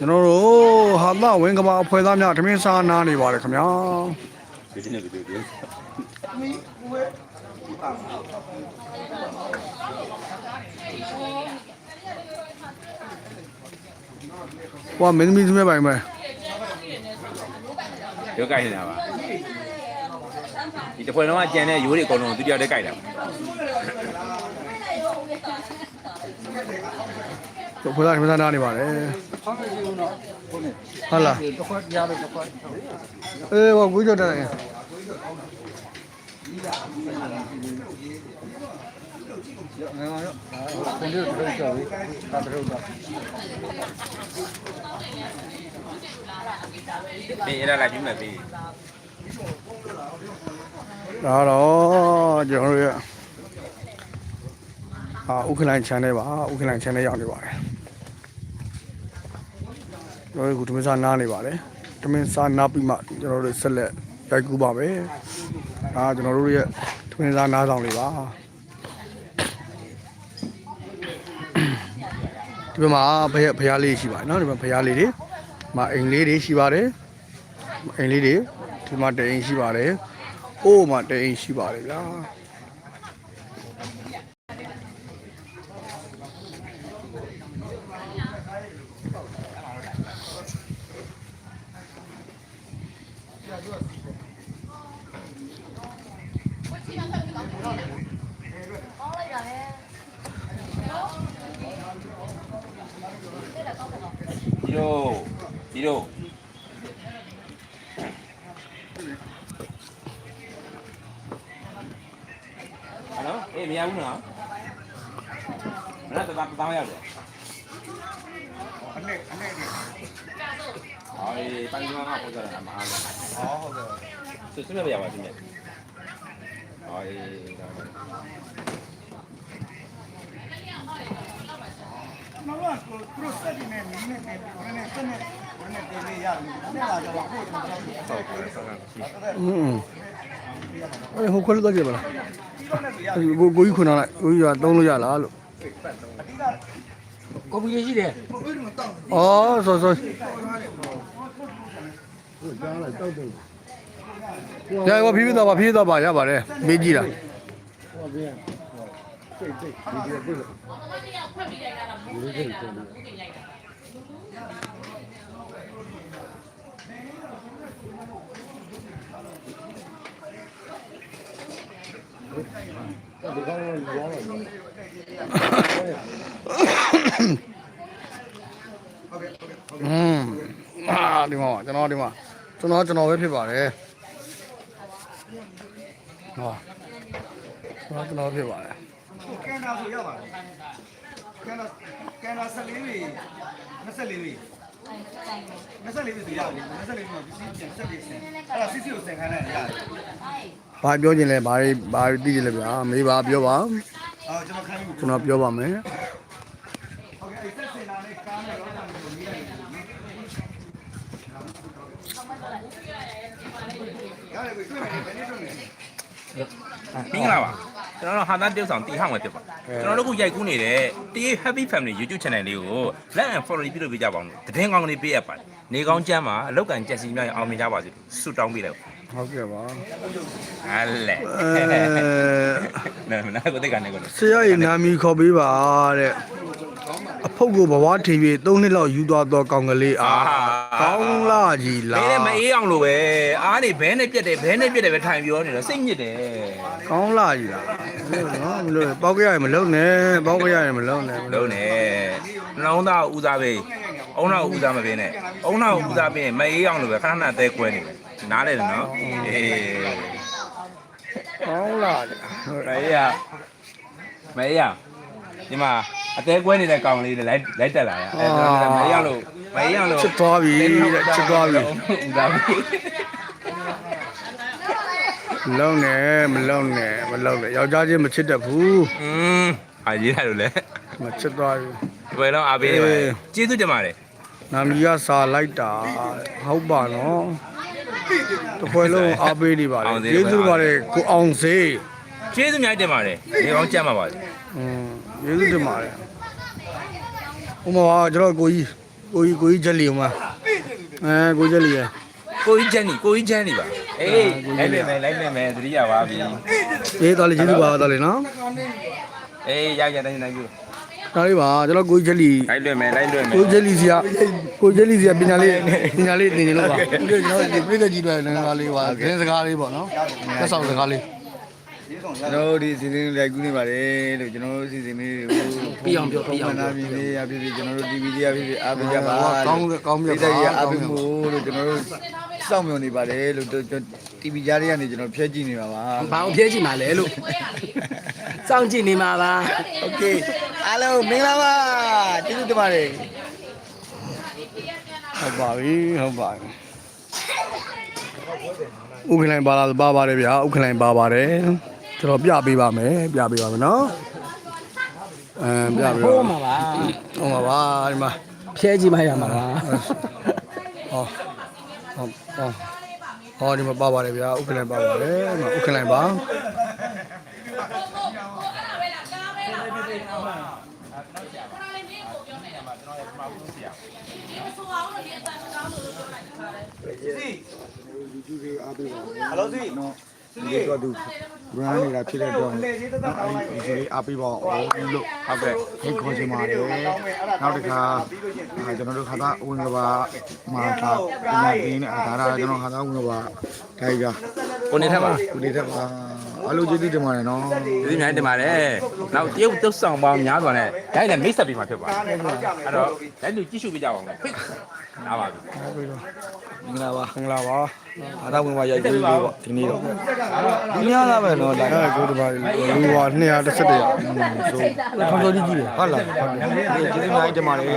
ကျွန်တော်တို့ဟာသဝင်းကဘာအဖွဲ့သားများထမင်းစားနားနေပါတယ်ခင်ဗျာဒီနေ့ဗီဒီယိုဒီဟိုကမင်းသမီးသမီးပိုင်မယ်ရုပ်ကိုက်နေတာပါဒီတစ်ဖွဲ့လုံးကကြံတဲ့ရိုးတွေအကုန်လုံးသူတယောက်တည်းကိုက်တာအ ဖွဲ့သားထမင်းစားနားနေပါတယ်ဟုတ်လားတစ်ခွက်ရလို့တစ်ခွက်အေးဟိုကိုကြောက်တယ်ငါရောခွန်လေးတစ်ကြော်ပြီဒါတစ်ထုပ်တော့ဒီအဲ့ဒါလိုက်ပြီးမှပြီးဒါတော့ကျွန်တော်တို့ရဲ့အာဥက္ကလိုင် channel ပါဥက္ကလိုင် channel ရောက်နေပါတယ် ကျွန်တော်တို့ကထမင်းစားနားနေပါတယ်ထမင်းစားနားပြီးမှကျွန်တော်တို့ဆက်လက်ရိုက်ကူးပါမယ်ဒါကျွန်တော်တို့ရဲ့ထမင်းစားနားဆောင်လေးပါဒီဘက်မှာဘုရားဘုရားလေးရှိပါတယ်နော်ဒီမှာဘုရားလေးတွေမှာအိမ်လေးတွေရှိပါတယ်အိမ်လေးတွေဒီမှာတအိမ်ရှိပါတယ်အိုးမှာတအိမ်ရှိပါတယ်ဗျာ ဒီလိုဒီလိုဟယ်လိုအေးမရဘူးနော်မနက်တသားတောင်း ရောက်တယ်အနေအနေဟောအေးပိုင်းကမှာပေါ်ကြတာမအားလို့ဟောဟုတ်ကဲ့သူသူလည်းရပါသူနဲ့ဟောအေးဒါပဲမမကသူတို့စက်နေနေနေနေဘယ်နဲ့စက်နေဘယ်နဲ့တင်နေရတယ်အဲ့ဒါကြောင့်ကိုယ်ကျွန်တော်ဆောက်တယ်ဆောက်တယ်อืมအဲ့ဟိုခွဲလို့တော့ကြပါလားကိုကိုကြီးခွန်းလာလိုက်ကိုကြီးကသုံးလို့ရလားလို့ ကိုပီရှိတယ်ဩဆောဆောရရပါဖြည်းဖြည်းတော့ပါဖြည်းဖြည်းတော့ပါရပါတယ်မေးကြည့်တာဟောပြန်စိတ်စိတ်ဒီဒီဒီလိုဒီလိုဒီကောင်ရောရောတယ် อืมအာဒီမှာကျွန်တော် ဒီမှာကျွန်တော်ကျွန်တော်ပဲဖြစ်ပါတယ်ဟောကျွန်တော်ကျွန်တော်ဖြစ်ပါတယ်ကန်နာဆိုရပါတယ်ကန်နာကန်နာ14ပြီ24ပြီ24ပြီဆိုရတယ်24ပြီမှာပစ္စည်းပြန်ဆက်ပြီးဆင်အဲ့ဒါစစ်စစ်ကိုဆင်ခိုင်းလိုက်ရတယ်ဘာပြောချင်လဲဘာတွေဘာတွေသိချင်လဲဗျာမေးပါပြောပါအော်ကျွန်တော်ခိုင်းပြီကျွန်တော်ပြောပါမယ်ဟုတ်ကဲ့အဲ့ဆက်စင်တာနဲ့ကားနဲ့တော့တာကိုမြင်ရတယ်ရတယ်ကိုတွေ့ မယ်ဘယ်နည်းတွေ့မယ်မင်္ဂလာပါကျွန်တော်တို့ဟာသားတေးဆောင်တီဟောင်းပဲဖြစ်ပါကျွန်တော်တို့ကရိုက်ကူးနေတဲ့တေး Happy Family YouTube Channel လေးကို like and follow ပြုလုပ်ပေးကြပါဦးတည်င်းကောင်းကလေးပေးရပါတယ်နေကောင်းချမ်းမှာအလောက်ကန်ကြက်စီများအောင်မြင်ကြပါစေဆုတောင်းပေးလိုက်ဟုတ်ကဲ့ပါဟာလေအဲနာမနာကိုတိတ်ကနေကိုဆရာရဲ့နာမည်ခေါ်ပေးပါတဲ့ အဖုတ်ကိုဘဝထင်ပြီး၃နှစ်လောက်ယူသွားတော့ကောင်ကလေးအာကောင်းလာကြီးလားမင်းလည်းမအေးအောင်လို့ပဲအားနေဘဲနဲ့ပြက်တယ်ဘဲနဲ့ပြက်တယ်ပဲထိုင်ပြောနေတော့စိတ်ညစ်တယ်ကောင်းလာကြီးလားနော်မလို့ပေါက်ကြရရင်မလုံနဲ့ပေါက်ကြရရင်မလုံနဲ့လုံးနေနှလုံးသားဦးစားပေးအုံနောက်ဦးစားမပေးနဲ့အုံနောက်ဦးစားပေးရင်မအေးအောင်လို့ပဲခဏခဏအသေးကွဲနေတယ်နားလေတယ်နော်အေးကောင်းလာကြီးမအေးရမအေးရ ဒီမှာအသေးကွဲနေတဲ့ကောင်လေးတွေလိုက်လိုက်တက်လာရအဲတော့မအေးအောင်လို့မအေးအောင်လို့ ချစ်သွားပြီတဲ့ချစ်သွားပြီ ဦးစားပေး လုံနဲ့မလုံနဲ့မလုံနဲ့ယောက်ျားချင်းမချစ်တတ်ဘူး อืมအာရေးရတယ်လို့လေ မချစ်သွားပြီ ဒီဘယ်တော့အားပေးနေပါလဲကျေးဇူးတင်ပါတယ် နာမည်ကစာလိုက်တာဟုတ်ပါနော်တစ်ခွဲလုံးအားပေးနေပါလေကျေးဇူးပါတယ်ကိုအောင်စေး ကျေးဇူးများတင်ပါတယ်နေကောင်းကြမ်းပါပါစေ อืม ကျေးဇူးတင်ပါတယ်ဥမ္မာကျွန်တော်ကိုကြီးကိုကြီးကိုကြီးချက်လီဟိုမှာအဲကိုကြီးချက်လီရကိုကြီးချမ်းနေကိုကြီးချမ်းနေပါအေးလိုက်နေမယ်လိုက်နေမယ်သတိရပါပြီအေးတော်လေးကျေးဇူးပါတော်လေးနော်အေးရရတိုင်းတိုင်းပြုတော်လေးပါကျွန်တော်ကိုကြီးချက်လီလိုက်လွယ်မယ်လိုက်လွယ်မယ်ကိုကြီးချက်လီစီကကိုကြီးချက်လီစီကပညာလေးပညာလေးသင်နေလို့ပါဒီကျွန်တော်ဒီပြည်သက်ကြီးတွေလည်းကားလေးပါခင်းစကားလေးပေါ့နော်သက်ဆောင်စကားလေး ကျွန်တော်တို့ဒီစီစဉ်လေးလိုက်ကူးနေပါတယ်လို့ကျွန်တော်တို့စီစဉ်လေးတွေကို ပြအောင်ပြောပြအောင် နာပြည်လေးအဖြစ်ဖြစ်ကျွန်တော်တို့ TV လေးအဖြစ်ဖြစ်အားပေးကြပါ ကောင်းကောင်းမြတ် ပါ ပါ အားပေးမှုလို့ကျွန်တော်တို့စောင့်မျှော်နေပါတယ်လို့ TV ကြားလေးကနေကျွန်တော်ဖြည့်ကြည့်နေပါပါ ဘာအောင်ပြဲကြည့်မှာလဲလို့စောင့်ကြည့်နေမှာပါ โอเคအားလုံးမင်္ဂလာပါကျေးဇူးတင်ပါတယ် ဟုတ်ပါပြီဟုတ်ပါပြီဥက္ကလိုင်ပါလာပါပါတယ်ဗျာဥက္ကလိုင်ပါပါတယ် ကျွန်တော်ပြပေးပါမယ်ပြပေးပါမယ်နော်အဲပြပေးပါဟိုးမှာပါဟုတ်ပါပါဒီမှာပြဲကြည့်မှရမှာပါဟောဟောဟောဟောဒီမှာပါပါတယ်ဗျာဥက္ကလိုင်ပါပါတယ်ဒီမှာဥက္ကလိုင်ပါဟယ်လိုစီ ဒီတော့သူ brand နေတာဖြစ်တဲ့တော့အဲ့ဒီဒီလေးအားပေးပါအောင်လို့ဟုတ်ကဲ့ဖိတ်ခေါ်ချင်ပါတယ်နောက်တစ်ခါကျွန်တော်တို့ခါသားဝင်ကဘာမှာတာပညာသင်တဲ့ဒါဒါကျွန်တော်ခါသားဝင်ကဘာတိုင်ကကိုနေထက်ပါဒီလေးထက်ပါအလိုကျေးဇူးတင်ပါတယ်နော်ဒီများတင်ပါတယ်နောက်တရုတ်တုတ်ဆောင်ပေါင်းများစွာနဲ့ဒါလည်းမိတ်ဆက်ပြီးမှဖြစ်ပါတယ်အဲ့တော့လည်းလူကြည့်ရှုပြကြပါဦးမယ်ဖိတ် နားပါပြီ မင်္ဂလာပါ မင်္ဂလာပါ အားသားဝင်ကရိုက်ပေးလို့ပေါ့ဒီနေ့တော့ဒီများလာပဲနော်ဒါက အဲကိုဒီမှာလူက211ရ ဆိုထောင်တော်ကြီးကြီးတယ်ဟုတ်လားဒီကျေးဇူးများတင်ပါတယ်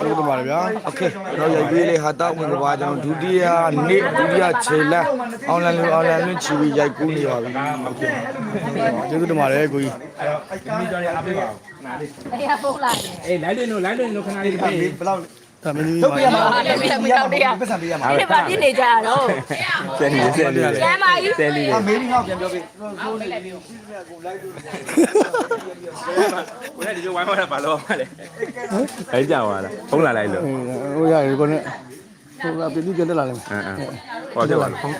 ကျေးဇူးတင်ပါတယ်ဗျာ โอเคကျွန်တော်ရိုက်ပေးလေဟာတာဝင်ကဘာကျွန်တော်ဒုတိယနေ့ဒုတိယခြေလမ်းအွန်လိုင်းလိုအွန်လိုင်းလွှင့်ချီပြီးရိုက်ကူးနေပါပြီโอเค ကျေးဇူးတင်ပါတယ်ကိုကြီး ဒီကြော်ရအားပေးပါဦး အေးဖုန်းလာတယ် အေးလိုက်လွင်လို့လိုက်လွင်လို့ခဏလေးပြေး ဘယ်လောက် ဒါမင်းကြီးလုပ်ပါပြရမှာပတ်စံပေးရမှာဒီမှာပြနေကြရတော့ဆယ်လီဆယ်လီကျမ်းပါကြီးဆယ်လီအမေကြီးငါ့ပြန်ပြောပေးကိုလည်းဒီလိုဝိုင်းဝိုင်းဘာလို့ပါလဲအဲ့ကြောင်ပါလားဖုန်းလာလိုက်လို့ဟိုရတယ်ကိုနဲ့ဟိုကပြည်ပြီးကြတက်လာတယ်အင်းအင်းဟောတယ်ပါလားဟုတ်တယ်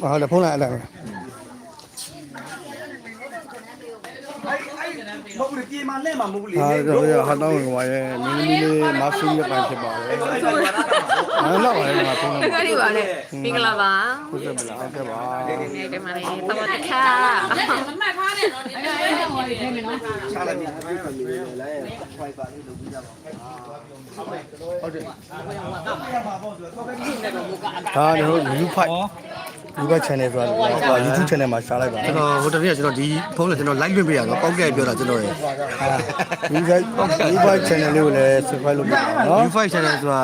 ဟုတ်တယ်ဖုန်းလိုက်အဲ့ဒါ မဟုတ်ဘူးပြေမှာနဲ့မှာမဟုတ်ဘူးလေဟာတော့ရဟာတော့ကဘာရဲ့မင်းမီလေးမဆူရပိုင်းဖြစ်ပါတယ်။ဟာတော့လည်းငါဖုန်းတလိုက်ကယ်ကြီးပါလေမင်္ဂလာပါကိုစက်မလားဟုတ်ကဲ့ပါဒီမှာလေတမတခါဒါကျွန်တော် U5 U5 channel ဆိုတာဟို YouTube channel မှာရှားလိုက်ပါကျွန်တော်ဟိုတနေ့ကကျွန်တော်ဒီဖုန်းနဲ့ကျွန်တော် live လွှင့်ပေးရတော့ပေါက်ကဲပြောတာကျွန်တော်ရယ် U5 U5 channel လေးကိုလည်း subscribe လုပ်ပါနော် U5 channel ဆိုတာ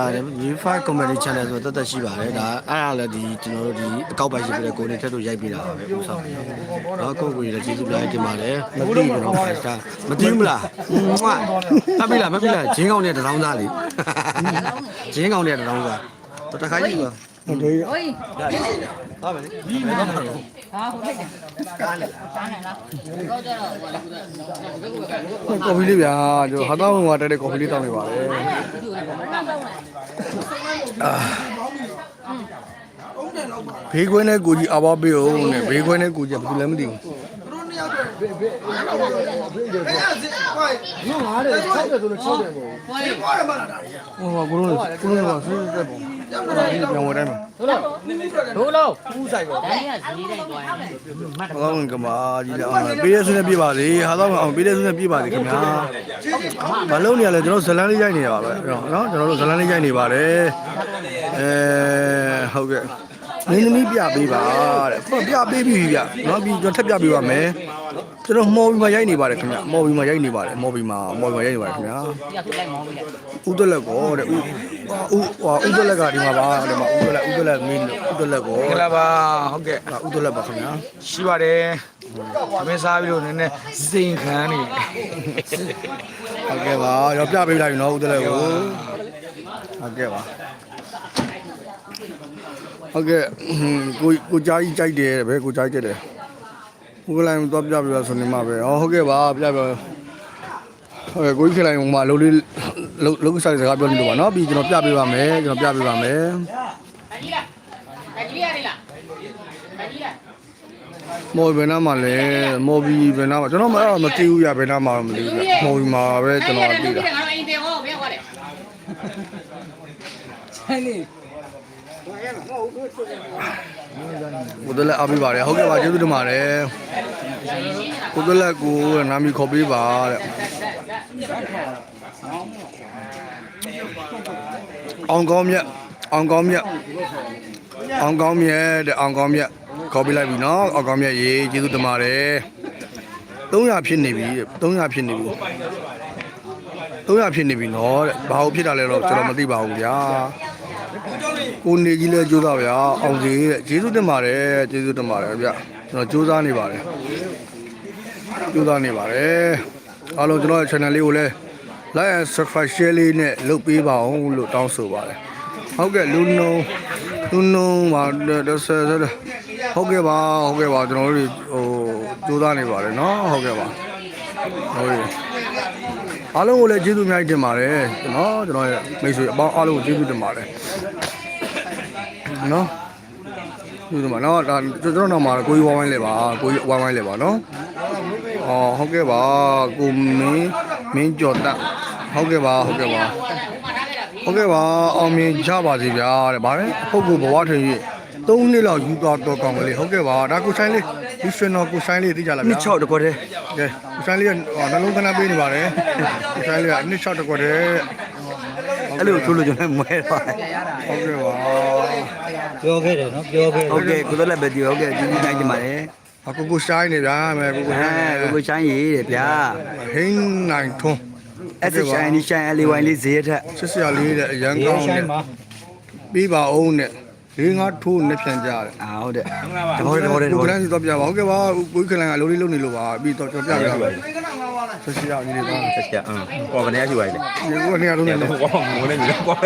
U5 comedy channel ဆိုတော့တသက်ရှိပါတယ်ဒါအဲ့ဒါလည်းဒီကျွန်တော်တို့ဒီအကောက်ပိုင်ရှိပြီးတဲ့ကိုနေထက်တို့ရိုက်ပေးတာပါပဲဥဆောင်တော့ကိုကိုကြီးလည်းကျေးဇူးများတင်ပါတယ်မသိဘူးတော့ဖိုင်စတာမသိဘူးလားမွတ်ဖတ်ပြီလားမပြီလားဂျင်းကောင်းတဲ့တရောင်းသားလေဂျင်းကောင်းတဲ့တရောင်းသားတော့တခါကြီးပါ ဟုတ်တယ်ဟိုးဟုတ်ပါလေဟာဟိုလိုက်တယ်ကားနဲ့ကားနဲ့လားတော့ကြတော့ကော်ဖီလေးဗျာကျွန်တော်ဟာတော့ဝင်ကတက်တဲ့ကော်ဖီလေးတောင်းနေပါတယ်ဘေးခွင်းနဲ့ကိုကြီးအဘပေးအောင်နဲ့ဘေးခွင်းနဲ့ကိုကြီးကဘ ယ်သူလည်းမသိဘူးဟိုကကိုလုံးကိုလုံးကဆွေးတဲ့ပုံပြန်ဝင်တယ်မှာဒိုးလုံးဦးဆိုင်ပေါ့ဒါကြီးကဈေးတိုင်းသွားရင်မှတ်ဟာတော့ကမာကြီးလည်းအောင်ပေးရဆွေးနဲ့ပြပါလေဟာတော့အောင်ပေးရဆွေးနဲ့ပြပါလေခင်ဗျာမလုံးနေရလဲကျွန်တော်ဇလန်းလေးရိုက်နေရပါပဲနော်ကျွန်တော်တို့ဇလန်းလေးရိုက်နေပါတယ်အဲဟုတ်ကဲ့ မင်းသမီးပြပေးပါတဲ့ပြပေးပြီဗျနော်ပြီးကျွန်တော်ထပ်ပြပေးပါမယ်ကျွန်တော်မော်ဘီမှာရိုက်နေပါတယ်ခင်ဗျမော်ဘီမှာရိုက်နေပါတယ်မော်ဘီမှာမော်ဘီမှာရိုက်နေပါတယ်ခင်ဗျာပြပြလိုက်မောင်းပြီလေဦးသွက်လက်ကောတဲ့ဦးဦးဟိုဦးသွက်လက်ကဒီမှာပါဒီမှာဦးသွက်လက်ဦးသွက်လက်မင်းဦးသွက်လက်ကောမင်္ဂလာပါဟုတ်ကဲ့ဦးသွက်လက်ပါခင်ဗျာရှိပါတယ်မင်းစားပြီးတော့နည်းနည်းစိန်ခံနေဟုတ်ကဲ့ပါရောပြပေးလိုက်ပြီနော်ဦးသွက်လက်ကိုဟုတ်ကဲ့ပါ ဟုတ်ကဲ့ကိုကိုကြားကြီးကြိုက်တယ်ဘယ်ကိုကြားကြိုက်တယ်ဘုကလိုင်းတော့ပြပြပါဆိုနေမှာပဲဟောဟုတ်ကဲ့ပါပြပြဟုတ်ကဲ့ကိုကြီးခလိုက်ဟိုမှာလုံးလေးလုံးလုံးစားစကားပြောနေလို့ပါနော်ပြီးကျွန်တော်ပြပေးပါမယ်ကျွန်တော်ပြပေးပါမယ်ကြီးလားကြီးရတယ်လားကြီးလားမော်ဘယ်နာမှာလဲမော်ဘီဘယ်နာမှာကျွန်တော်မအဲ့တော့မသိဘူးရဘယ်နာမှာတော့မသိဘူးဗျမော်ဘီမှာပဲကျွန်တော်သိတာငါတို့ အိမ်တယ်ဟောဘယ်ဟောလဲကိုတလက်အားပေးပါတယ်ဟုတ်ကဲ့ပါကျေးဇူးတင်ပါတယ်ကိုတလက်ကိုနာမည်ခေါ်ပေးပါတဲ့အောင်ကောင်းမြတ်အောင်ကောင်းမြတ်အောင်ကောင်းမြတ်တဲ့အောင်ကောင်းမြတ်ခေါ်ပေးလိုက်ပြီနော်အောင်ကောင်းမြတ်ရေကျေးဇူးတင်ပါတယ်300ဖြစ်နေပြီတဲ့300ဖြစ်နေပြီ300ဖြစ်နေပြီနော်တဲ့ဘာလို့ဖြစ်တာလဲတော့ကျွန်တော်မသိပါဘူးဗျာ ကိုနေကြီးလဲကြိုးစားဗျာအောင်စီတဲ့ကျေးဇူးတင်ပါတယ်ကျေးဇူးတင်ပါတယ်ဗျကျွန်တော်ကြိုးစားနေပါတယ်ကြိုးစားနေပါတယ်အားလုံးကျွန်တော်ရဲ့ channel လေးကိုလည်း like and subscribe share လေးနဲ့လုပ်ပေးပါအောင်လို့တောင်းဆိုပါတယ်ဟုတ်ကဲ့လူနုံလူနုံပါတော့ဆဲဆဲဟုတ်ကဲ့ပါဟုတ်ကဲ့ပါကျွန်တော်တို့ဟိုကြိုးစားနေပါတယ်เนาะဟုတ်ကဲ့ပါဟုတ်ကဲ့ အားလုံးကိုလည်းကျေးဇူးအများကြီးတင်ပါတယ်ကျွန်တော်ကျွန်တော်ရဲ့မိတ်ဆွေအပေါင်းအားလုံးကိုကျေးဇူးတင်ပါတယ်နော်ဒီမှာနော်ဒါကျွန်တော်နောက်မှာကိုကြီးဝိုင်းဝိုင်းလေးပါကိုကြီးဝိုင်းဝိုင်းလေးပါနော်အော်ဟုတ်ကဲ့ပါကိုမင်းမင်းကျော်တက်ဟုတ်ကဲ့ပါဟုတ်ကဲ့ပါဟုတ်ကဲ့ပါအောင်မြင်ကြပါစေဗျာတဲ့ဗါတယ်ပုဂ္ဂိုလ်ဘဝထင်ကြီး ၃နှစ်လောက်ယူသွားတော့ကောင်းကလေးဟုတ်ကဲ့ပါဒါကိုဆိုင်လေးဒီရှင်တော်ကိုဆိုင်လေးသိကြလားဗျာနှစ်6တကွက်တည်းကဲကိုဆိုင်လေးကနှလုံးခဏပေးနေပါတယ်ကိုဆိုင်လေးကနှစ်၆တကွက်တည်းအဲ့လိုထိုးလို့ကျွန်တော်မွဲပါဟုတ်ကဲ့ပါပြောခဲ့တယ်နော်ပြောခဲ့ဟုတ်ကဲ့ကိုသက်လက်ပဲဒီဟုတ်ကဲ့ဒီဒီတိုင်းဒီပါတယ်အကိုကိုဆိုင်နေဗျာမယ်ကိုကိုအဲဆိုင်နေကိုကိုချိုင်းရေးတယ်ဗျာဟင်းနိုင်ထွန်းအဲ့စချိုင်းဒီချိုင်းအလီဝိုင်းလေးဈေးထက်စစ်စရာလေးတဲ့အရန်ကောင်းတယ်ပြီးပါအောင်နဲ့ လေးငါထိုးနဲ့ပြန်ကြတယ်အာဟုတ်တယ်တဘောတဘောတကိုဘောကလန်းစီတော့ပြပါဟုတ်ကဲ့ပါကိုကြီးကလန်းကလိုလေးလုံးနေလို့ပါပြီးတော့ကျွန်တော်ပြပြပါစစ်စရာလေးတွေပါဆက်ချက်အင်းပေါ်ကနေရရှိပါလေဒီကနေရာလုံးနဲ့ဘောငိုနေပြီဘော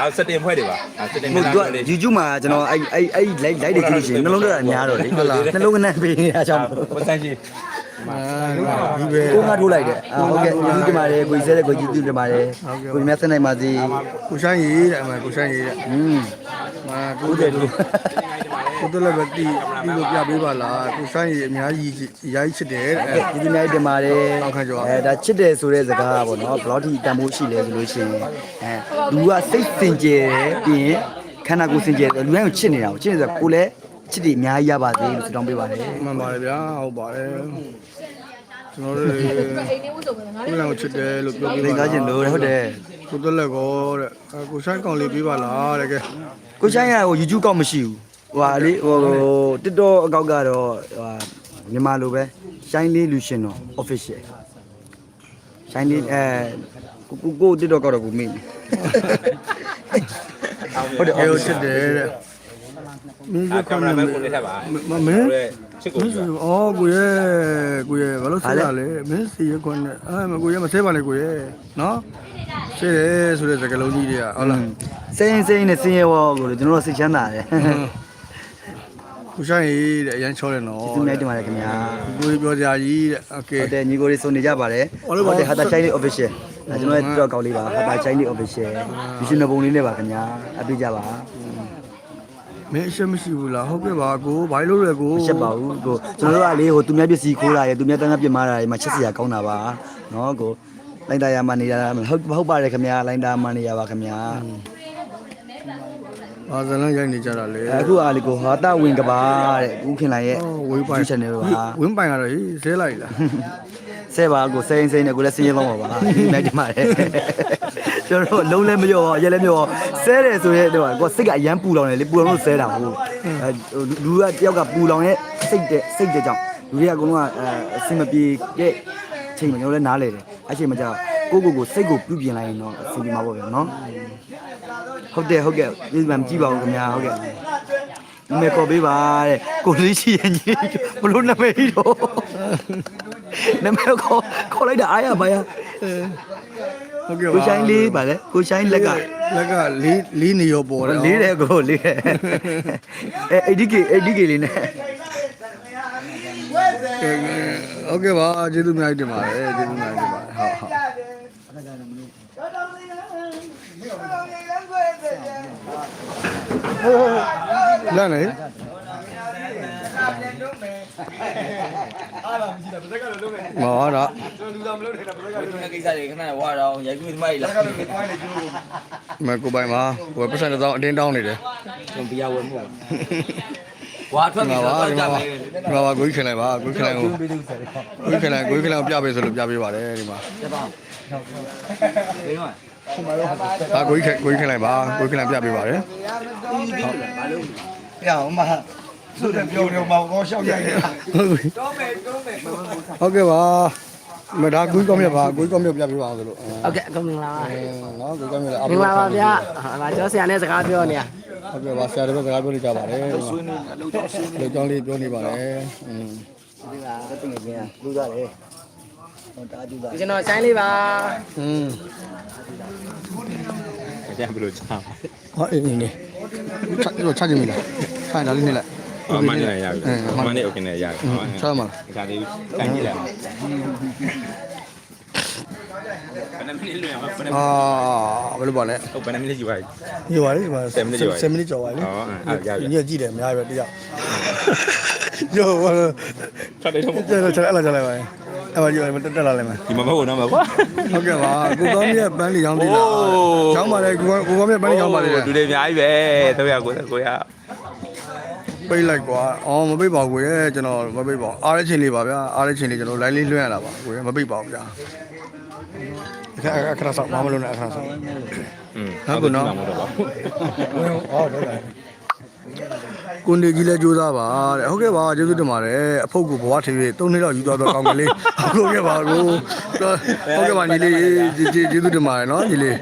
အာစတင်ဖွဲ့တယ်ပါအာစတင်ဟိုတော့ YouTube မှာကျွန်တော်အဲ့အဲ့အဲ့ live live တွေကြည့်လို့ရှိရင်နှလုံးသားအများတော့လေနှလုံးကနဲ့ပေးနေတာကြောင့်ပစံရှိ ဒီပဲကိုငါထိုးလိုက်တယ်အာဟုတ်ကဲ့ဒီတင်ပါတယ်ကိုကြီးစဲတဲ့ကိုကြီးတူတင်ပါတယ်ကိုမြတ်စနိုင်ပါစေကိုဆိုင်ရေးတဲ့အမှကိုဆိုင်ရေးတဲ့อืมမာကိုတဲ့ကိုကိုတော့လည်းတီးပြီးလို့ပြပေးပါလားကိုဆိုင်ရေးအများကြီးအများကြီးချစ်တယ်တဲ့ဒီဒီနိုင်တင်ပါတယ်ဟုတ်ကဲ့ကြောအဲဒါချစ်တယ်ဆိုတဲ့စကားပေါ့နော်ဘယ်လောက်ထိတန်ဖိုးရှိလဲဆိုလို့ရှိရင်အဲလူကစိတ်စင်ကြယ်တယ်ပြီးရင်ခန္ဓာကိုယ်စင်ကြယ်တယ်လူတိုင်းကိုချစ်နေတာကိုချစ်နေဆိုကိုလည်းချစ်တယ်အများကြီးရပါစေလို့ဆုတောင်းပေးပါတယ်မှန်ပါတယ်ဗျာဟုတ်ပါတယ် ကျွန်တော်တို့ကိုယ်လည်းချစ်တယ်လို့ပြောပြသင်ပါကားကျင်လို့ဟုတ်တယ်ကိုတော့လက်ကောတဲ့ကိုဆိုင်ကောင်လေးပေးပါလားတဲ့ကဲကိုချိုင်းကဟို YouTube ကောက်မရှိဘူးဟိုဟာလေဟို TikTok အကောက်ကတော့ဟိုဟာမြန်မာလိုပဲ shine လေးလူရှင်တော့ official shine လေးအဲကိုကို TikTok ကောက်တော့ကိုမိနေဟုတ်တယ်အဲဟုတ်ချစ်တယ်တဲ့ မင်းက ကင်မရာမန်ကိုနေထက်ပါ မမင်း ချစ်ကို မင်းအော်ကိုရဲ့ကိုရဲ့ဘာလို့ဆဲရလဲမင်းစီရခွန်းနဲ့အဲကိုရဲ့မဆဲပါနဲ့ကိုရဲ့နော်ဆဲတယ်ဆိုတဲ့စကားလုံးကြီးတွေကဟုတ်လား စိတ်စိတ်နဲ့စင်းရဲဘောကိုလေကျွန်တော်တို့စိတ်ချမ်းသာတယ် ကိုဆိုင်ရေးတဲ့အရန်ချောတယ်နော် သူနိုင်တင်ပါတယ်ခင်ဗျာ ကိုကြီးပြောကြကြီးတဲ့โอเค ဟုတ်တယ်ညီကိုလေးစုံနေကြပါတယ်ဟုတ်တယ်ဟာတာချိုင်းလေး official ဒါကျွန်တော်ရဲ့ TikTok ကောက်လေးပါဟာတာချိုင်းလေး official ဒီရှင်နဘုံလေးနဲ့ပါခင်ဗျာအပြည့်ကြပါ မင်းအရှက်မရှိဘူးလားဟုတ်ကဲ့ပါကိုဘာလို့လဲကိုမချက်ပါဘူးကိုကျွန်တော်တို့ကလေဟိုသူများပစ္စည်းခိုးတာရယ်သူများတန်းတန်းပြစ်မှားတာရယ်မှာချက်စရာကောင်းတာပါနော်ကိုလိုင်းတာရမှနေရတာဟုတ်ဟုတ်ပါတယ်ခင်ဗျာလိုင်းတာမှနေရပါခင်ဗျာဘာဇလန်ရိုက်နေကြတာလေအခုအားလေးကိုဟာတာဝင်ကပါတဲ့ဦးခင်လိုက်ရဲ့ဝေးပိုင်ချန်နယ်ပါဝင်းပိုင်ကတော့ဟေးဆဲလိုက်လား ဆဲပါကိုစိန်စိန်နဲ့ကိုလည်းစင်းရဲပေါင်းပါပါဒီလိုက်တင်ပါတယ်ကျွန်တော်တို့လုံးလည်းမလျော့ရဲလည်းမလျော့ဆဲတယ်ဆိုရဲတော့ကိုစိတ်ကအရန်ပူလောင်တယ်လေပူလောင်လို့ဆဲတာဟုတ်အဲလူကတယောက်ကပူလောင်ရဲ့စိတ်တဲ့စိတ်တဲ့ကြောင့်လူတွေကအကုန်လုံးကအအစင်မပြေတဲ့ချိန်မှာကျွန်တော်လည်းနားလေတယ်အဲ့ချိန်မှာကျကိုကိုကိုစိတ်ကိုပြုပြင်လိုက်ရင်တော့အဆင်ပြေမှာပေါ့ဗျာနော်ဟုတ်တယ်ဟုတ်ကဲ့ဒီမှာမကြည့်ပါဘူးခင်ဗျာဟုတ်ကဲ့ဒီမဲ့ခေါ်ပေးပါတဲ့ကိုလေးရှိရင်ကြီးဘလို့နာမည်တော့ နာမည်ခေါ်ခေါ်လိုက်တာအားရပါရဟုတ်ကဲ့ပါကိုရှိုင်းလေးပါလေကိုရှိုင်းလက်ကလက်ကလေးလေးနေရောပေါ်တယ်လေးတယ်ကိုလေးတယ်အဲ ADK ADK လေးနဲ့ကဲကဲဟုတ်ကဲ့ပါကျေးဇူးအများကြီးတင်ပါတယ်ကျေးဇူးအများကြီးတင်ပါတယ်ဟုတ်ဟုတ်လ မ်းလေမောတော့ကိစ္စတွေခဏဝါတော့ရိုက်ကူးသမားကြီးလာမကိုပိုင်မှာကိုယ်ပတ်စံတစ်သောင်းအတင်းတောင်းနေတယ်ကျွန်တော်ပြရဝဲမှုဝါထွက်ဒီပြီမှာပါတော့ဒီကြမှာပါမယ်ဒီမှာပါကိုကြီးခင်လိုက်ပါကိုကြီးခင်လိုက်ကိုကိုကြီးခင်လိုက်ကိုကြီးခင်လိုက်ပြပေးဆိုလို့ပြပေးပါတယ်ဒီမှာကျပါဘယ်တော့ဒါကိုကြီးခင်ကိုကြီးခင်လိုက်ပါကိုကြီးခင်လိုက်ပြပေးပါတယ်ရအောင်မ ဆိုတဲ့ပြောတယ်မောင်တော့ရှောက်ရိုက်တယ်ဟုတ်ပြီတော့မယ်တော့မယ်ဟုတ်ကဲ့ပါမဒါကိုကောင်းမြတ်ပါကိုကောင်းမြတ်ပြပြပါအောင်ဆိုလို့ဟုတ်ကဲ့အကုန်မင်္ဂလာပါနော်ကိုကောင်းမြတ်အမင်္ဂလာပါဗျာဟာကျောဆရာနဲ့စကားပြောနေရဟုတ်ကဲ့ပါဆရာတို့စကားပြောနေကြပါတယ်ဆွေးနေအလုပ်တော့ဆွေးနေလောက်ကြောင်းလေးပြောနေပါတယ်အင်းဒီကတက်တင်ကြီးကလူရတယ်ဟိုတာကြည့်ပါကျွန်တော်ဆိုင်လေးပါအင်းကျန်ဘလို့ချာဟောအင်းနေချက်ချက်ကြည့်မိလားဖိုင်လာလေးနေလိုက် ဟုတ်မန်နေရပြီမန်နေ okay နဲ့ရပြီဆောက်မှာဒါလေးကန်ကြည့်လိုက်ဘယ်နှမိနစ်လွန်ရမှာဘယ်နှမိနစ်အာဘယ်လိုပါလဲဟုတ်ဘယ်နှမိနစ်ယူပါလဲယူပါလေဒီမှာ10မိနစ်ကျော်ပါလေဟုတ်အဲ့ရပြီညကြည့်တယ်အများကြီးပဲတယောက်ယောဘာဆက်လိုက်တော့ဆက်လိုက်ဆက်လိုက်ဆက်လိုက်ပါအဲ့ပါကြည့်ပါတက်တက်လာလိုက်မယ်ဒီမှာမဟုတ်တော့မှာကွာဟုတ်ကဲ့ပါကိုကောင်းမြတ်ပန်းလီရောင်းသေးလားကျောင်းပါလေကိုကောင်းမြတ်ပန်းလီရောင်းပါလေတူတယ်အများကြီးပဲ300 900 ပိတ်လိုက်ကွာအော်မပိတ်ပါဘူးကိုရဲ့ကျွန်တော်မပိတ်ပါဘူးအားရချင်းလေးပါဗျာအားရချင်းလေးကျွန်တော် line လေးလွှင့်ရတာပါကိုရဲ့မပိတ်ပါဘူးဗျာအခါအခါဆောက်မမလို့နဲ့အခါဆောက်อืมဟုတ်ကဲ့နော်မဟုတ်တော့ပါဟောတော့ကိုနေကြီးလည်းကြိုးစားပါတဲ့ဟုတ်ကဲ့ပါကျေးဇူးတင်ပါတယ်အဖုတ်ကိုဘဝထေး3နှစ်လောက်ယူသွားတော့ကောင်းကလေးဟုတ်ကဲ့ပါကိုဟုတ်ကဲ့ပါညီလေးကျေးကျေးဇူးတင်ပါတယ်နော်ညီလေး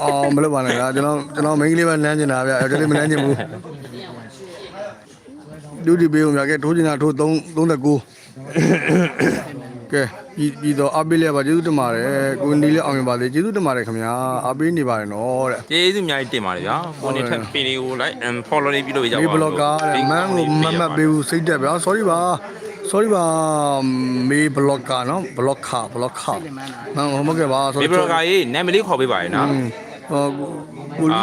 အော်မလုပ်ပါနဲ့လားကျွန်တော်ကျွန်တော်မိန်းကလေးပဲလမ်းကျင်တာဗျအဲ့ဒါလေးမလမ်းကျင်ဘူး ဒုတိပေးဦးမြကဲထိုးကျင်တာထိုး3 39ကဲပြီးပြီးတော့အပေးလေးပါကျေးဇူးတင်ပါတယ်ကိုနေလေးအောင်မြင်ပါစေကျေးဇူးတင်ပါတယ်ခင်ဗျာအပေးနေပါတယ်နော်တဲ့ကျေးဇူးအများကြီးတင်ပါတယ်ဗျာကိုနေထက်ပင်လေးကို like and follow လေးပြုလုပ်ကြပါမေဘလော့ကာတဲ့မန်းကိုမမတ်ပေးဘူးစိတ်တက်ဗျာ sorry ပါ sorry ပါမေဘလော့ကာနော်ဘလော့ခါဘလော့ခါမန်ဟုတ်ကဲ့ပါမေဘလော့ကာရေးနာမည်လေးခေါ်ပေးပါရဲ့နော်ဟောကိုလီ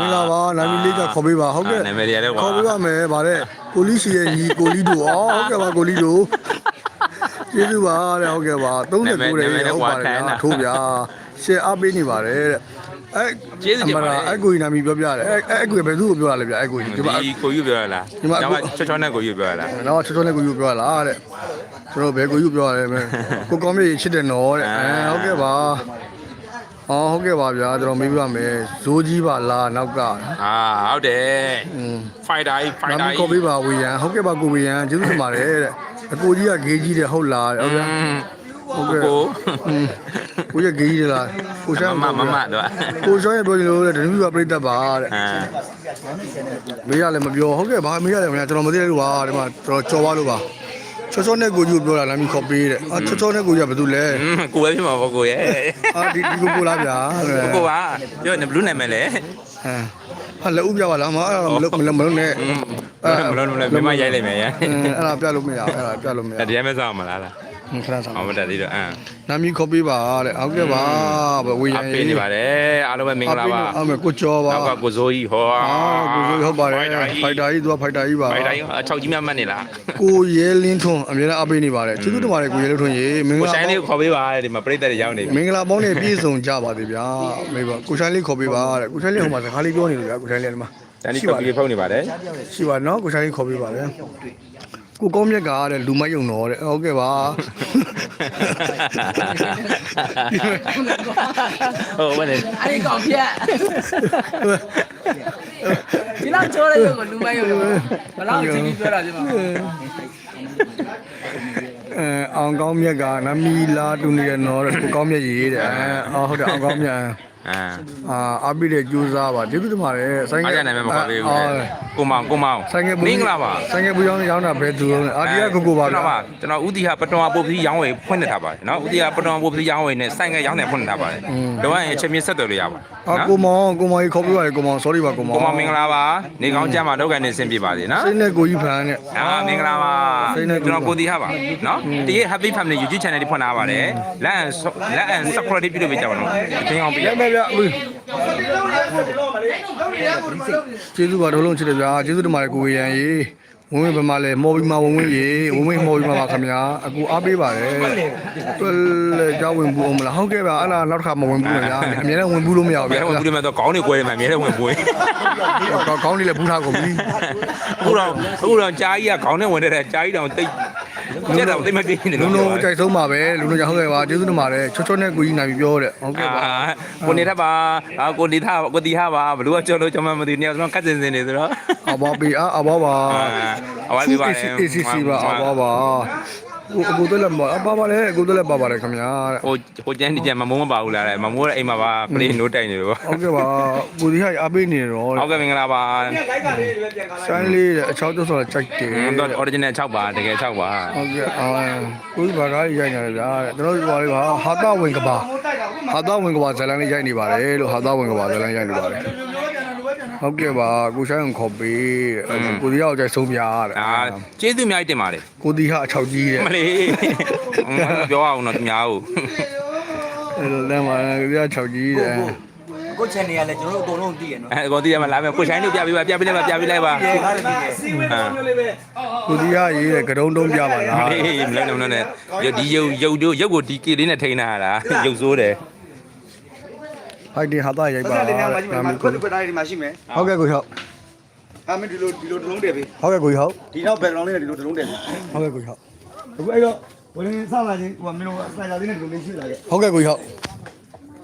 မင်္ဂလာပါနာမည်လေးကခေါ်ပေးပါဟုတ်ကဲ့နာမည်တွေလည်းကွာခေါ်ပေးပါမယ်ဗါတဲ့ ကိုလီစီရဲ့ညီကိုလီတို့ဩဟုတ်ကဲ့ပါကိုလီတို့ကျေးဇူးပါတဲ့ဟုတ်ကဲ့ပါ39တဲ့ဟုတ်ပါတယ်ထိုးဗျာရှယ်အပေးနေပါတယ်တဲ့အဲအမရာအကူနာမည်ပြောပြတယ်အဲအကူဘယ်သူ့ကိုပြောရလဲဗျအကူဒီမှာဒီကိုယူပြောရလားဒီမှာချောချောနဲ့ကိုယူပြောရလားတော့ချောချောနဲ့ကိုယူပြောလာတဲ့ကျွန်တော်ဘယ်ကိုယူပြောရလဲမင်းကိုကောင်းမြေချစ်တယ်နော်တဲ့အဲဟုတ်ကဲ့ပါ အော်ဟုတ်ကဲ့ပါဗျာကျွန်တော်မေးပြပါမယ်ဇိုးကြီးပါလားနောက်ကအာဟုတ်တယ်ဖိုင်တာကြီးဖိုင်နာမတာည်ကြီး ကိုပေးပါဝေယံဟုတ်ကဲ့ပါကိုဝေယံကျေးဇူးတင်ပါတယ်တဲ့အကိုကြီးကဂေးကြီးတယ်ဟုတ်လားဟုတ်ဗျာဟုတ်ကဲ့ကိုကိုကြီးကဂေးကြီးတယ်လားကိုရှာမမမတော့ကိုရှာရဲ့ပြောနေလို့တဲ့တနည်းပြပြိတတ်ပါတဲ့အာမေးရလည်းမပြောဟုတ်ကဲ့ပါမေးရလည်းမပြောကျွန်တော်မသိတဲ့လူပါဒီမှာကျွန်တော်ကြော်သွားလို့ပါ ချောချောနဲ့ကိုကြီးကိုပြောတာလားမိခေါ်ပေးတဲ့အာချောချောနဲ့ကိုကြီးကဘာလုပ်လဲကိုပဲဖြစ်မှာပေါ့ကိုရဲ့အာဒီဒီကိုကိုလားဗျာကိုကပြောနေဘလူးနာမည်လေဟမ်ဟာလက်ဥပြပါလားမအဲ့ဒါမလုပ်မလုပ်မလုပ်နဲ့ဘလူးနာမည်မမရိုက်လိုက်မယ်ရအဲ့ဒါပြလို့မရအဲ့ဒါပြလို့မရတရားမဲ့စားမလားလား ခဏဆောင်အောင်မတက်သေးတော့အမ်နာမည်ခေါ်ပေးပါတဲ့ဟုတ်ကဲ့ပါဝေးရအပေးနေပါတယ်အားလုံးပဲမင်္ဂလာပါအမေကိုကျော်ပါနောက်ကကိုစိုးကြီးဟောအာကိုဆိုဟုတ်ပါတယ်ဖိုက်တာကြီးသူကဖိုက်တာကြီးပါဖိုက်တာကြီးအချောက်ကြီးမြတ်မှတ်နေလားကိုရဲလင်းထွန်းအမြဲတမ်းအပေးနေပါတယ်ကျေးဇူးတင်ပါတယ်ကိုရဲလင်းထွန်းရေမင်္ဂကိုလာဆိုင်လေးကိုခေါ်ပေးပါဒီမှာပြိတ္တတွေရောက်နေပြီမင်္ဂလာပေါင်းနဲ့ပြည့်စုံကြပါစေဗျာမေးပါကိုဆိုင်လေးခေါ်ပေးပါတဲ့ကိုဆိုင်လေးဟိုမှာစကားလေးပြောနေလို့ဗျာကိုဆိုင်လေးဒီမှာတန်ဒီကပ်ပြီးဖုန်းနေပါတယ်ရှိပါနော်ကိုဆိုင်လေးခေါ်ပေးပါဗျာ ကိုကောင်းမြက်ကတဲ့လူမယုံတော့တဲ့ဟုတ်ကဲ့ပါဟုတ်ပါနဲ့အဲ့ဒီကောင်ပြက်ဒီလောက်ကြောတဲ့ရုပ်ကိုလူမရုပ်ကိုဘယ်လောက်ကြည့်ပြီးပြောတာဒီမှာအဲအောင်ကောင်းမြက်ကနမီလာတူနေရနော်တဲ့ကိုကောင်းမြက်ရေးတဲ့အဲအော်ဟုတ်တယ်အောင်ကောင်းမြက် အာအာအားပေးတဲ့ကြိုးစားပါကျေးဇူးတင်ပါတယ်ဆိုင်ကအားရနိုင်မယ်မခေါ်ပေးဘူးလေကိုမောင်ကိုမောင်ဆိုင်ကမင်္ဂလာပါဆိုင်ကပူရောင်းရောင်းတာဘယ်သူလဲအာဒီကကိုကိုပါကျွန်ဗျာတော်ပါကျွန်တော်ဥတီဟာပတော်ပုတ်ပြီးရောင်းဝယ်ဖွင့်နေထားပါတယ်နော်ဥတီဟာပတော်ပုတ်ပြီးရောင်းဝယ်နဲ့ဆိုင်ကရောင်းနေဖွင့်နေထားပါတယ်တော့ရင်ချက်မြင့်ဆက်တော်လို့ရပါအာနော်ကိုမောင်ကိုမောင်ကြီးခေါ်ပြပါလေကိုမောင် sorry ပါကိုမောင်ကိုမောင်မင်္ဂလာပါနေကောင်းကြမ်းမှာတော့ကန်နေဆင်ပြေပါစေနော် စိတ်နဲ့ကိုကြီးဖန်နဲ့ အာမင်္ဂလာပါစိတ်နဲ့ကိုကျွန်တော်ကိုတီဟာပါနော်တရေ Happy Family YouTube channel လေးဖွင့်ထားပါတယ်လက်အန်လက်အန် subscribe ပြုလုပ်ပေးကြပါတော့အချင်းအောင်ပြရမယ်ဗျအခုကျေးဇူးပါတော့လုံးချစ်တယ်ဗျာကျေးဇူးတင်ပါတယ်ကိုဝေရန်ကြီးဝင်ဝင်ပမာလဲမော်ပြီးမှဝင်ဝင်ရေဝင်ဝင်မော်ပြီးမှပါခင်ဗျာအခုအားပေးပါတယ်တွဲလေကြောင်းဝင်ဘူးအောင်မလားဟုတ်ကဲ့ဗျာအဲ့ဒါနောက်တစ်ခါမဝင်ဘူးလေဗျာအများနဲ့ဝင်ဘူးလို့မရဘူးမြဲဗျာဝင်ဘူးလို့မဲ့တော့ခေါင်းတွေကွဲတယ်မှာမြဲတယ်ဝင်ပွေးကောကောင်းလေးလည်းဘူးထားကုန်ပြီအခုတော့အခုတော့ကြားကြီးကခေါင်းနဲ့ဝင်တဲ့ကြားကြီးတောင်တိတ် ကျက်တော့တိတ်မပြင်းနေလူလို့လုံးကြိုက်ဆုံးပါပဲလူလုံးကြောင့်ဟုတ်ကဲ့ပါကျေးဇူးတင်ပါတယ်ချောချောနဲ့ကိုကြီးနိုင်ပြီးပြောတဲ့ဟုတ်ကဲ့ပါအာကိုနေထပါအာကိုနေထကိုတီဟာပါဘလူကကြော်လို့ကျွန်မမသိနေတော့ကတ်စင်စင်နေဆိုတော့အဘောပေးအဘောပါအဝိုင်းပေးပါတယ်အေးစီစီပါအဘောပါ ဟိုအကူတော့လည်းပါအပါပါလေအကူတော့လည်းပါပါတယ်ခင်ဗျာဟိုဟိုကျန်းဒီကျန်းမမိုးမပါဘူးလားမမိုးရဲ့အိမ်မှာပါပလေးနိုးတိုက်နေလို့ဟုတ်ကဲ့ပါကိုကြီးကအပေးနေတော့ဟုတ်ကဲ့မင်္ဂလာပါဆိုင်လေးအချောက်တော့ဆိုတော့ကြိုက်တယ်တော့ original 6ပါတကယ်6ပါဟုတ်ကဲ့အာကိုကြီးဘာကားရိုက်နေလဲဗျာကျွန်တော်တို့ဘာလေးပါဟာသဝင်ကပါဟာသဝင်ကပါဇလန်လေးရိုက်နေပါတယ်လို့ဟာသဝင်ကပါဇလန်ရိုက်နေပါတယ် ဟုတ်ကဲ့ပါကိုဆိုင်အောင်ခေါ်ပေးကိုကြီးရောက်ကြိုက်ဆုံးပြတဲ့အာကျေးဇူးအများကြီးတင်ပါတယ်ကိုတီဟာအချောက်ကြီးတဲ့မလေးပြောအောင်တော့သူများဟုတ်အဲ့လိုလဲမှာကိုတီဟာအချောက်ကြီးတဲ့အခု channel ကလည်းကျွန်တော်တို့အကုန်လုံးသိရနော်အဲကောတီးရမလာမယ်ကိုဆိုင်တို့ပြပေးပါပြပေးလိုက်ပါပြပေးလိုက်ပါဒီကားလည်းသိတယ်ကိုတီဟာရေးတဲ့ကတုံးတုံးပြပါလားဟေးမလဲလုံးလုံးနဲ့ဒီရုပ်ရုပ်တို့ရုပ်ကိုဒီကလေးနဲ့ထိန်းထားတာရုပ်ဆိုးတယ် ဟိုက်တင်ဟာသားရိုက်ပါဆက်လေးနေရာမှာတဲ့ရှိမယ်ခွတ်ခွတ်တိုင်းဒီမှာရှိမယ်ဟုတ်ကဲ့ကိုဟုတ်အာမင်းဒီလိုဒီလိုတစ်လုံးတည်ပြီဟုတ်ကဲ့ကိုဟုတ်ဒီနောက် background လေးနဲ့ဒီလိုတစ်လုံးတည်ပြီဟုတ်ကဲ့ကိုဟုတ်အခုအဲ့တော့ဝင်စလာချင်းဟိုမင်းတို့စနိုက်လာလေးနဲ့ဒီလိုလေးရှိလာခဲ့ဟုတ်ကဲ့ကိုဟုတ်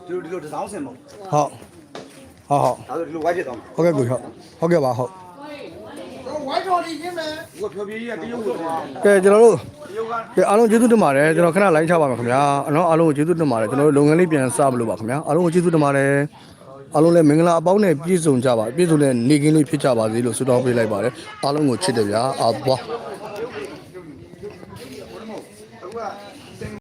ဒီလိုဒီလိုတစ်စောင်းစင်ပေါ့ဟုတ်ဟုတ်ဟုတ်ဒါဆိုဒီလိုဝိုင်းပြတော့ဟုတ်ကဲ့ကိုဟုတ်ဟုတ်ကဲ့ပါဟုတ် ဟိုဖြောပြေးကြီးကတရုတ်ဆိုတော့ကဲကျွန်တော်တို့ကဲအားလုံးကျေးဇူးတင်ပါတယ်ကျွန်တော်ခဏလိုင်းချပါမယ်ခင်ဗျာနော်အားလုံးကိုကျေးဇူးတင်ပါတယ်ကျွန်တော်တို့လုပ်ငန်းလေးပြန်စမလို့ပါခင်ဗျာအားလုံးကိုကျေးဇူးတင်ပါတယ်အားလုံးလည်းမင်္ဂလာအပေါင်းနဲ့ပြည့်စုံကြပါပြည့်စုံတဲ့နေကင်းလေးဖြစ်ကြပါစေလို့ဆုတောင်းပေးလိုက်ပါတယ်အားလုံးကိုချစ်တယ်ဗျာအာဘွား